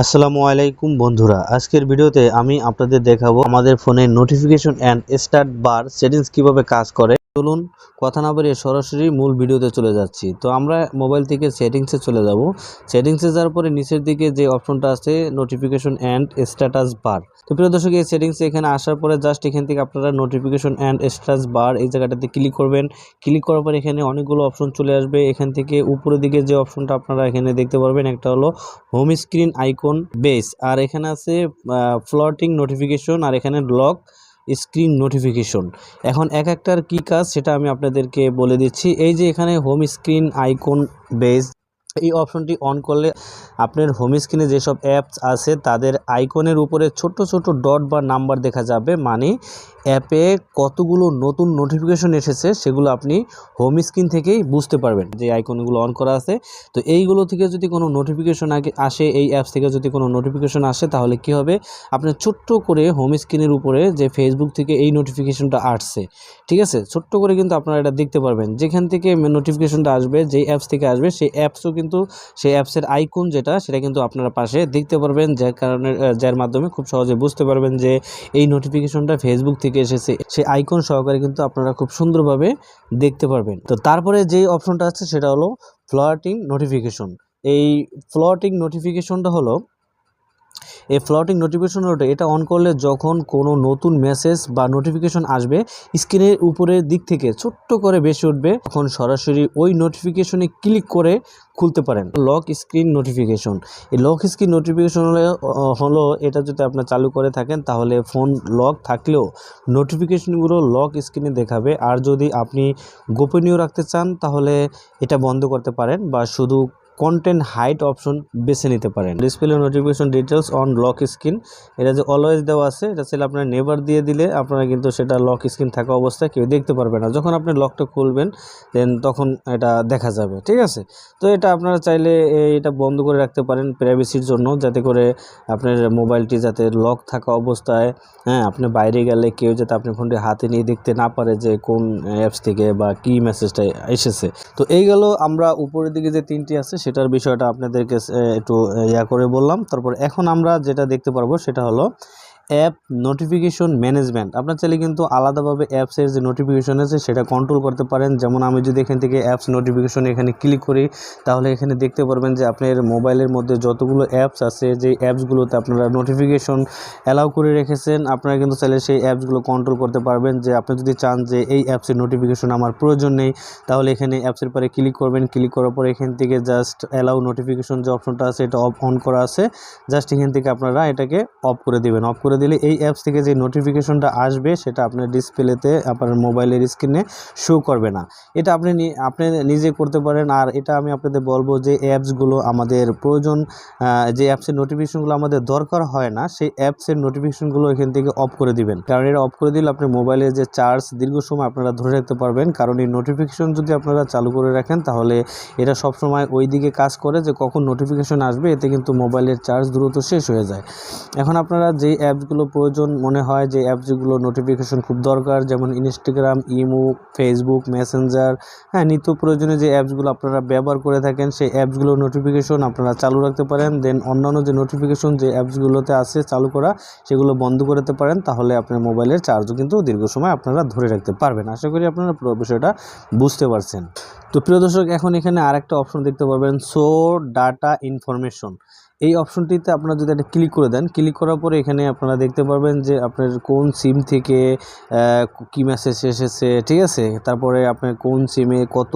আসসালামু আলাইকুম বন্ধুরা, আজকের ভিডিওতে আমি আপনাদের দেখাবো আমাদের ফোনের notification and start bar settings কীভাবে কাজ করে। চলুন কথা না বাড়িয়ে সরাসরি মূল ভিডিওতে চলে যাচ্ছি। তো আমরা মোবাইল থেকে সেটিংসে চলে যাব। সেটিংসে যাওয়ার পরে নিচের দিকে যে অপশনটা আছে নোটিফিকেশন অ্যান্ড স্ট্যাটাস বার তো প্রিয় দর্শক, এই সেটিংসে এখানে আসার পরে জাস্ট এখান থেকে আপনারা নোটিফিকেশন অ্যান্ড স্ট্যাটাস বার এই জায়গাটাতে ক্লিক করবেন। ক্লিক করার পর এখানে অনেকগুলো অপশন চলে আসবে। এখান থেকে উপরের দিকে যে অপশনটা আপনারা এখানে দেখতে পারবেন, একটা হলো হোম স্ক্রিন আইকন বেস আর এখানে আছে ফ্লটিং নোটিফিকেশন আর এখানে ব্লক স্ক্রিন নোটিফিকেশন। এখন এক একটার কী কাজ সেটা আমি আপনাদেরকে বলে দিচ্ছি। এই যে এখানে হোম স্ক্রিন আইকন বেস এই অপশনটি অন করলে আপনার হোম স্ক্রিনে যেসব অ্যাপস আছে, তাদের আইকনের উপরে ছোট ছোট ডট বা নাম্বার দেখা যাবে। মানে অ্যাপে কতগুলো নতুন নোটিফিকেশন এসেছে, সেগুলো আপনি হোম স্ক্রিন থেকেই বুঝতে পারবেন যে আইকনগুলো অন করা আছে। তো এইগুলো থেকে যদি কোনো নোটিফিকেশন আগে আসে, এই অ্যাপস থেকে যদি কোনো নোটিফিকেশন আসে, তাহলে কি হবে? আপনার ছোট্ট করে হোম স্ক্রিনের উপরে যে ফেসবুক থেকে এই নোটিফিকেশনটা আসছে, ঠিক আছে? ছোট্ট করে কিন্তু আপনারা এটা দেখতে পারবেন। যেখান থেকে নোটিফিকেশনটা আসবে, যেই অ্যাপস থেকে আসবে, সেই অ্যাপসও কিন্তু সেই অ্যাপসের আইকন যেটা, সেটা কিন্তু আপনারা পাশে দেখতে পারবেন। যার কারণে যার মাধ্যমে খুব সহজে বুঝতে পারবেন যে এই নোটিফিকেশনটা ফেসবুক থেকে এসেছে। সেই আইকন সহকারে কিন্তু আপনারা খুব সুন্দরভাবে দেখতে পারবেন। তো তারপরে যেই অপশনটা আছে, সেটা হলো ফ্লোয়াটিং নোটিফিকেশন এই ফ্লোয়াটিং নোটিফিকেশনটা হলো এই ফ্লোটিং নোটিফিকেশন ওটা এটা অন করলে যখন কোনো নতুন মেসেজ বা নোটিফিকেশন আসবে স্ক্রিনের উপরের দিক থেকে ছোট্ট করে বেশি উঠবে, তখন সরাসরি ওই নোটিফিকেশনে ক্লিক করে খুলতে পারেন। লক স্ক্রিন নোটিফিকেশন এই লক স্ক্রিন নোটিফিকেশন হলো এটা যদি আপনার চালু করে থাকেন, তাহলে ফোন লক থাকলেও নোটিফিকেশনগুলো লক স্ক্রিনে দেখাবে। আর যদি আপনি গোপনীয় রাখতে চান, তাহলে এটা বন্ধ করতে পারেন বা শুধু কন্টেন্ট হাইট অপশন বেছে নিতে পারেন। Display notification details on lock screen এটা যে অলওয়েজ দেওয়া আছে, এটা চাইলে আপনার নেভার দিয়ে দিলে আপনারা কিন্তু সেটা লক স্ক্রিন থাকা অবস্থায় কেউ দেখতে পারবে না। যখন আপনি লকটা খুলবেন দেন তখন এটা দেখা যাবে, ঠিক আছে? তো এটা আপনারা চাইলে এটা বন্ধ করে রাখতে পারেন প্রাইভেসির জন্য, যাতে করে আপনার মোবাইলটি যাতে লক থাকা অবস্থায় হ্যাঁ আপনি বাইরে গেলে কেউ যাতে আপনার ফোনটি হাতে নিয়ে দেখতে না পারে যে কোন অ্যাপস থেকে বা কি মেসেজটা এসেছে। তো এই গেল আমরা উপরের দিকে যে তিনটি আছে সেটার বিষয়টা আপনাদেরকে একটু ইয়া করে বললাম। তারপর এখন আমরা যেটা দেখতে পারব সেটা হলো অ্যাপ নোটিফিকেশন ম্যানেজমেন্ট। আপনার চাইলে কিন্তু আলাদাভাবে অ্যাপসের যে নোটিফিকেশন আছে, সেটা কন্ট্রোল করতে পারেন। যেমন আমি যদি এখান থেকে অ্যাপস নোটিফিকেশন এখানে ক্লিক করি, তাহলে এখানে দেখতে পারবেন যে আপনার মোবাইলের মধ্যে যতগুলো অ্যাপস আছে যে অ্যাপসগুলোতে আপনারা নোটিফিকেশন অ্যালাউ করে রেখেছেন, আপনারা কিন্তু চাইলে সেই অ্যাপসগুলো কন্ট্রোল করতে পারবেন। যে আপনি যদি চান যে এই অ্যাপসের নোটিফিকেশন আমার প্রয়োজন নেই, তাহলে এখানে অ্যাপসের পরে ক্লিক করবেন। ক্লিক করার পরে এখান থেকে জাস্ট অ্যালাউ নোটিফিকেশন যে অপশনটা আছে, এটা অফ অন করা আছে। জাস্ট এখান থেকে আপনারা এটাকে অফ করে দিবেন। অফ করে দিলে এই অ্যাপস থেকে যে নোটিফিকেশনটা আসবে, সেটা আপনার ডিসপ্লেতে আপনার মোবাইলের স্ক্রিনে শো করবে না। এটা আপনি আপনি নিজে করতে পারেন। আর এটা আমি আপনাদের বলব যে অ্যাপসগুলো আমাদের প্রয়োজন যে অ্যাপসের নোটিফিকেশনগুলো আমাদের দরকার হয় না, সেই অ্যাপসের নোটিফিকেশনগুলো এখান থেকে অফ করে দিবেন। কারণ এটা অফ করে দিলে আপনার মোবাইলের যে চার্জ দীর্ঘ সময় আপনারা ধরে রাখতে পারবেন। কারণ এই নোটিফিকেশন যদি আপনারা চালু করে রাখেন, তাহলে এটা সবসময় ওই দিকে কাজ করে যে কখন নোটিফিকেশন আসবে, এতে কিন্তু মোবাইলের চার্জ দ্রুত শেষ হয়ে যায়। এখন আপনারা যে অ্যাপসগুলো প্রয়োজন মনে হয়, যে অ্যাপসগুলো নোটিফিকেশন খুব দরকার, যেমন ইনস্টাগ্রাম ইমো ফেসবুক মেসেঞ্জার হ্যাঁ নিত্য প্রয়োজনীয় যে অ্যাপসগুলো আপনারা ব্যবহার করে থাকেন, সেই অ্যাপসগুলো নোটিফিকেশন আপনারা চালু রাখতে পারেন। দেন অন্যান্য যে নোটিফিকেশন যে অ্যাপসগুলোতে আছে চালু করা, সেগুলো বন্ধ করতে পারেন। তাহলে আপনার মোবাইলের চার্জও কিন্তু দীর্ঘ সময় আপনারা ধরে রাখতে পারবেন। আশা করি আপনারা পুরো বিষয়টা বুঝতে পারছেন। তো প্রিয় দর্শক, এখন এখানে আরেকটা অপশন দেখতে পাবেন সো ডাটা ইনফরমেশন এই অপশনটিতে আপনারা যদি একটা ক্লিক করে দেন ক্লিক করার পরে এখানে আপনারা দেখতে পারবেন যে আপনার কোন সিম থেকে কি মেসেজ এসেছে, ঠিক আছে? তারপরে আপনার কোন সিমে কত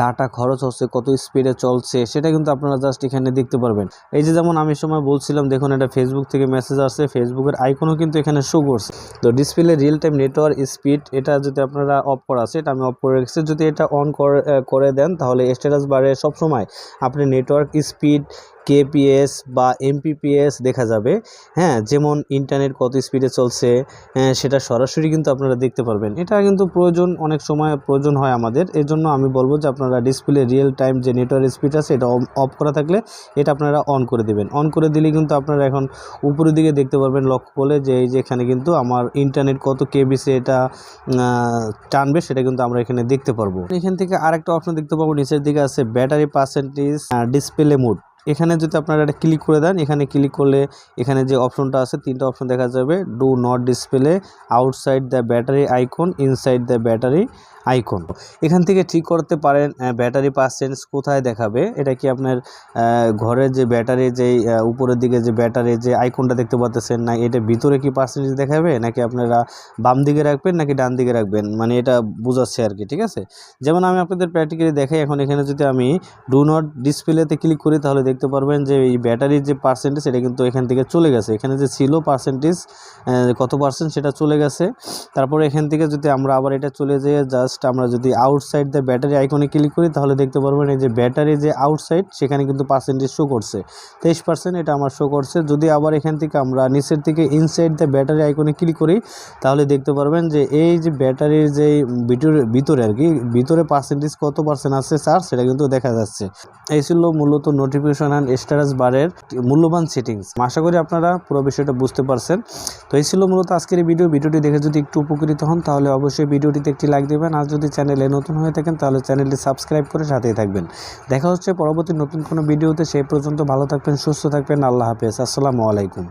ডাটা খরচ হচ্ছে, কত স্পিডে চলছে, সেটা কিন্তু আপনারা জাস্ট এখানে দেখতে পারবেন। এই যে যেমন আমি সময় বলছিলাম, দেখুন এটা ফেসবুক থেকে মেসেজ আসছে ফেসবুকের আইকনও কিন্তু এখানে শো করছে। তো display real time network speed এটা যদি আপনারা অফ করা আছে, এটা আমি অফ করে রেখেছি। যদি এটা অন করে করে দেন, তাহলে স্ট্যাটাস বারে সবসময় আপনি নেটওয়ার্ক স্পিড কেপিএস বা এমপিপিএস দেখা যাবে। হ্যাঁ যেমন ইন্টারনেট কত স্পিডে চলছে হ্যাঁ, সেটা সরাসরি কিন্তু আপনারা দেখতে পারবেন। এটা কিন্তু প্রয়োজন অনেক সময় প্রয়োজন হয় আমাদের। এই জন্য আমি বলব যে আপনারা ডিসপ্লে রিয়েল টাইম যে নেটওয়ার্ক স্পিড আছে এটা অফ করা থাকলে এটা আপনারা অন করে দিবেন। অন করে দিলে কিন্তু আপনারা এখন উপরের দিকে দেখতে পারবেন লক্ষ্য করলে যে এই যে এখানে কিন্তু আমার ইন্টারনেট কত কেবিসে এটা টানবে সেটা কিন্তু আমরা এখানে দেখতে পারব। এখান থেকে আরেকটা অপশন দেখতে পাবো নিচের দিকে আছে ব্যাটারি পার্সেন্টেজ ডিসপ্লে মুড এখানে যদি আপনারা এটা ক্লিক করে দেন, এখানে ক্লিক করলে এখানে যে অপশনটা আছে, তিনটা অপশন দেখা যাবে। Do not display outside the battery icon inside the battery icon. এখান থেকে ঠিক করতে পারেন ব্যাটারি পার্সেন্টস কোথায় দেখাবে? এটা কি আপনার ঘরের যে ব্যাটারি, যে উপরের দিকে যে ব্যাটারি, যে আইকনটা দেখতে পাচ্ছেন না, এটা ভিতরে কি পার্সেন্টেজ দেখাবে? নাকি আপনারা বাম দিকে রাখবেন, নাকি ডান দিকে রাখবেন? মানে এটা বোঝাচ্ছে আর কি, ঠিক আছে? যেমন আমি আপনাদের প্র্যাকটিক্যালি দেখাই, এখন এখানে যদি আমি ডু নট ডিসপ্লেতে ক্লিক করি, তাহলে দেখতে পারবেন যে এই ব্যাটারির যে পার্সেন্টেজ এটা কিন্তু এখান থেকে চলে গেছে। এখানে যে ছিল পার্সেন্টেজ কত পার্সেন্ট সেটা চলে গেছে। তারপরে এখান থেকে যদি আমরা আবার এটা চলে যেয়ে জাস্ট আমরা যদি আউটসাইড দ্য ব্যাটারি আইকনে ক্লিক করি, তাহলে দেখতে পারবেন এই যে ব্যাটারি যে আউটসাইড সেখানে কিন্তু পার্সেন্টেজ শো করছে। তেইশ পার্সেন্ট এটা আমার শো করছে। যদি আবার এখান থেকে আমরা নিচের থেকে ইনসাইড দ্য ব্যাটারি আইকনে ক্লিক করি, তাহলে দেখতে পারবেন যে এই যে ব্যাটারির যে ভিতরে ভিতরে আর কি, ভিতরে পার্সেন্টেজ কত পার্সেন্ট আছে চার্জ সেটা কিন্তু দেখা যাচ্ছে। এই ছিল মূলত নোটিফিকেশন অ্যান্ড স্ট্যাটাস বারের মূল্যবান সেটিংস আশা করি আপনারা পুরো বিষয়টা বুঝতে পারছেন। তো এই ছিল মূলত আজকের ভিডিও ভিডিওটি দেখে যদি একটু উপকৃত হন, তাহলে অবশ্যই ভিডিওটিতে একটি লাইক দেবেন। আর যদি চ্যানেলে নতুন হয়ে থাকেন, তাহলে চ্যানেলটি সাবস্ক্রাইব করে সাথেই থাকবেন। দেখা হচ্ছে পরবর্তী নতুন কোনো ভিডিওতে, সেই পর্যন্ত ভালো থাকবেন, সুস্থ থাকবেন, আল্লাহ হাফেজ। আসসালামু আলাইকুম।